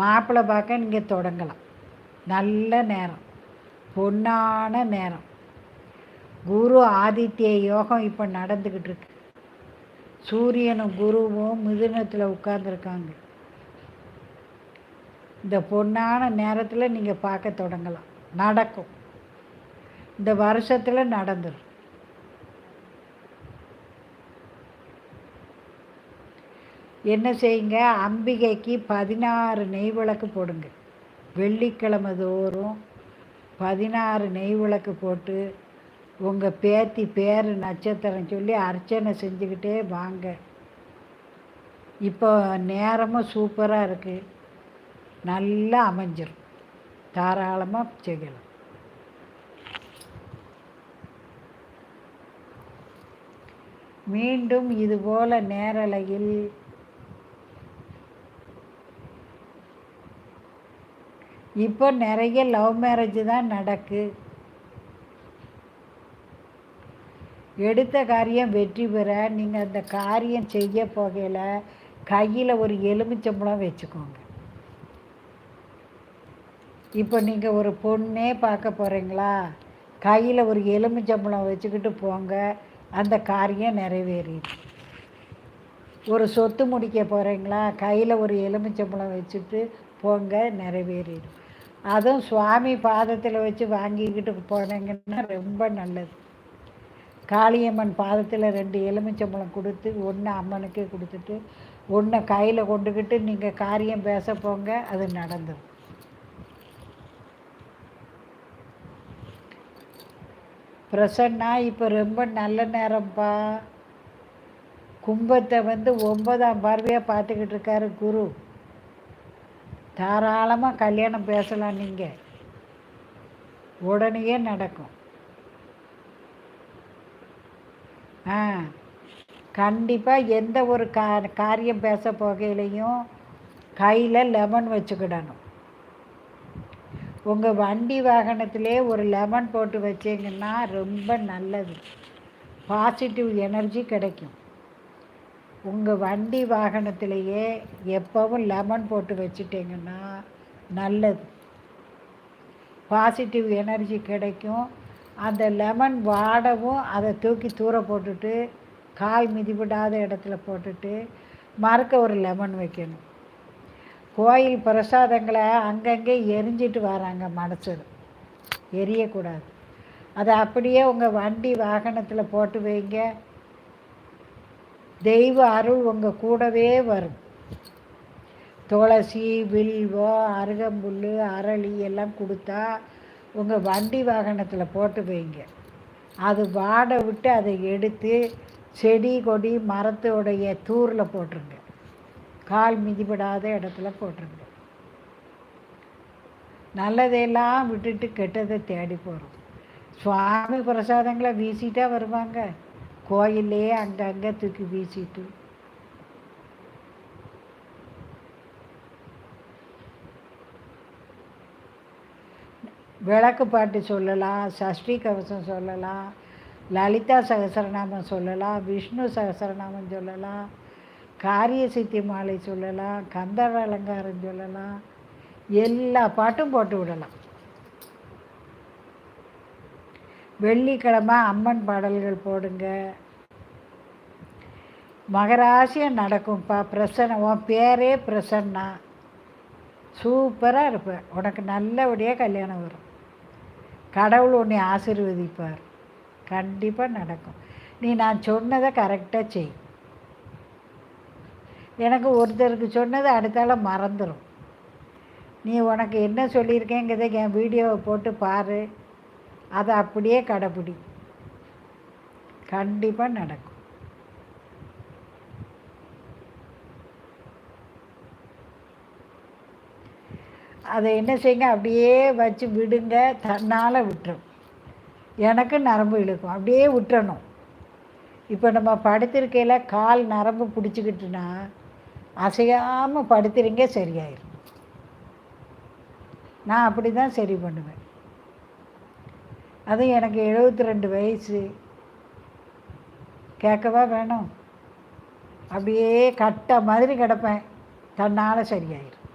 மாப்பிள்ளை பார்க்க நீங்கள் தொடங்கலாம். நல்ல நேரம். பொன்னான நேரம். குரு ஆதித்ய யோகம் இப்போ நடந்துக்கிட்டு இருக்கு. சூரியனும் குருவும் மிதுனத்தில் உட்கார்ந்துருக்காங்க. இந்த பொன்னான நேரத்தில் நீங்கள் பார்க்க தொடங்கலாம். நடக்கும். இந்த வருஷத்தில் நடந்துடும் என்ன செய்யுங்க? அம்பிகைக்கு பதினாறு நெய் விளக்கு போடுங்க. வெள்ளிக்கிழமை தோறும் பதினாறு நெய் விளக்கு போட்டு உங்கள் பேத்தி பேர் நட்சத்திரம் சொல்லி அர்ச்சனை செஞ்சுக்கிட்டே வாங்க. இப்போ நேரமும் சூப்பராக இருக்குது நல்லா அமைஞ்சிடும் தாராளமாக செய்யலாம். மீண்டும் இதுபோல நேரலையில் இப்போ நிறைய லவ் மேரேஜ் தான் நடக்கு. எடுத்த காரியம் வெற்றி பெற நீங்கள் அந்த காரியம் செய்ய போகையில் கையில் ஒரு எலுமிச்சம்பழம் வச்சுக்கோங்க. இப்போ நீங்கள் ஒரு பொண்ணே பார்க்க போகிறீங்களா கையில் ஒரு எலுமிச்சம்பழம் வச்சுக்கிட்டு போங்க. அந்த காரியம் நிறைவேறிடும். ஒரு சொத்து முடிக்க போகிறீங்களா கையில் ஒரு எலுமிச்சம்பழம் வச்சுட்டு போங்க நிறைவேறிடும். அதுவும் சுவாமி பாதத்தில் வச்சு வாங்கிக்கிட்டு போனீங்கன்னா ரொம்ப நல்லது. காளியம்மன் பாதத்தில் ரெண்டு எலுமிச்சம்பழம் கொடுத்து ஒன்று அம்மனுக்கே கொடுத்துட்டு ஒன்றை கையில் கொண்டுக்கிட்டு நீங்கள் காரியம் பேச போங்க அது நடந்துடும் பிரசன்னா இப்போ ரொம்ப நல்ல நேரம்ப்பா கும்பத்தை வந்து ஒன்பதாம் பார்வையாக பார்த்துக்கிட்டு இருக்காரு குரு. தாராளமாக கல்யாணம் பேசலாம் நீங்கள் உடனே நடக்கும். ஆ கண்டிப்பாக எந்த ஒரு கா காரியம் பேச போகையிலையும் கையில் லெமன் வச்சுக்கிடணும். உங்கள் வண்டி வாகனத்திலே ஒரு லெமன் போட்டு வச்சிங்கன்னா ரொம்ப நல்லது. பாசிட்டிவ் எனர்ஜி கிடைக்கும். உங்கள் வண்டி வாகனத்திலேயே எப்போவும் லெமன் போட்டு வச்சுட்டிங்கன்னா நல்லது. பாசிட்டிவ் எனர்ஜி கிடைக்கும். அந்த லெமன் வாடவும் அதை தூக்கி தூர போட்டுட்டு கால் மிதிபடாத இடத்துல போட்டுட்டு மறக்க ஒரு லெமன் வைக்கணும். கோயில் பிரசாதங்களை அங்கங்கே எரிஞ்சிட்டு வராங்க மனசர் எரியக்கூடாது. அதை அப்படியே உங்கள் வண்டி வாகனத்தில் போட்டு வைங்க. தெய்வ அருள் உங்கள் கூடவே வரும். துளசி வில்வம் அருகம்புல் அரளி எல்லாம் கொடுத்தா உங்கள் வண்டி வாகனத்தில் போட்டு வைங்க. அது வாட விட்டு அதை எடுத்து செடி கொடி மரத்தோடைய தூரில் போட்டுருங்க. கால் மிதிபடாத இடத்துல போட்டுருங்க. நல்லதையெல்லாம் விட்டுட்டு கெட்டதை தேடி போகிறோம் சுவாமி பிரசாதங்களை வீசிட்டா வருவாங்க. கோயிலே அங்கங்கே தூக்கி வீசிட்டு. விளக்கு பாட்டு சொல்லலாம் சஷ்டி கவசம் சொல்லலாம் லலிதா சகசரநாமம் சொல்லலாம் விஷ்ணு சகசரநாமம் சொல்லலாம் காரிய சித்தி மாலை சொல்லலாம் கந்தர் அலங்காரம் சொல்லலாம் எல்லா பாட்டும் போட்டு விடலாம். வெள்ளிக்கிழமை அம்மன் பாடல்கள் போடுங்க. மகராசியம் நடக்கும்ப்பா பிரசன்ன உன் பேரே பிரசன்னா. சூப்பராக இருப்பேன் உனக்கு நல்லபடியாக கல்யாணம் வரும். கடவுள் உன்னை ஆசீர்வதிப்பார். கண்டிப்பாக நடக்கும். நீ நான் சொன்னதை கரெக்டாக செய். எனக்கு ஒருத்தருக்கு சொன்னது அடுத்தால மறந்துடும் நீ உனக்கு என்ன சொல்லியிருக்கேங்கிறத என் வீடியோவை போட்டு பாரு. அதை அப்படியே கடைப்பிடி கண்டிப்பாக நடக்கும். அதை என்ன செய்யுங்க? அப்படியே வச்சு விடுங்க. தன்னால் விட்டுரும். எனக்கு நரம்பு இழுக்கும். அப்படியே விட்டுறணும். இப்போ நம்ம படுத்திருக்கையில் கால் நரம்பு பிடிச்சிக்கிட்டுனா அசையாமல் படுத்துறீங்க சரியாயிரும். நான் அப்படி தான் சரி பண்ணுவேன். அதுவும் எனக்கு எழுபத்தி ரெண்டு வயசு. கேட்கவா வேணும்? அப்படியே கட்ட மாதிரி கிடப்பேன். தன்னால் சரியாயிரும்.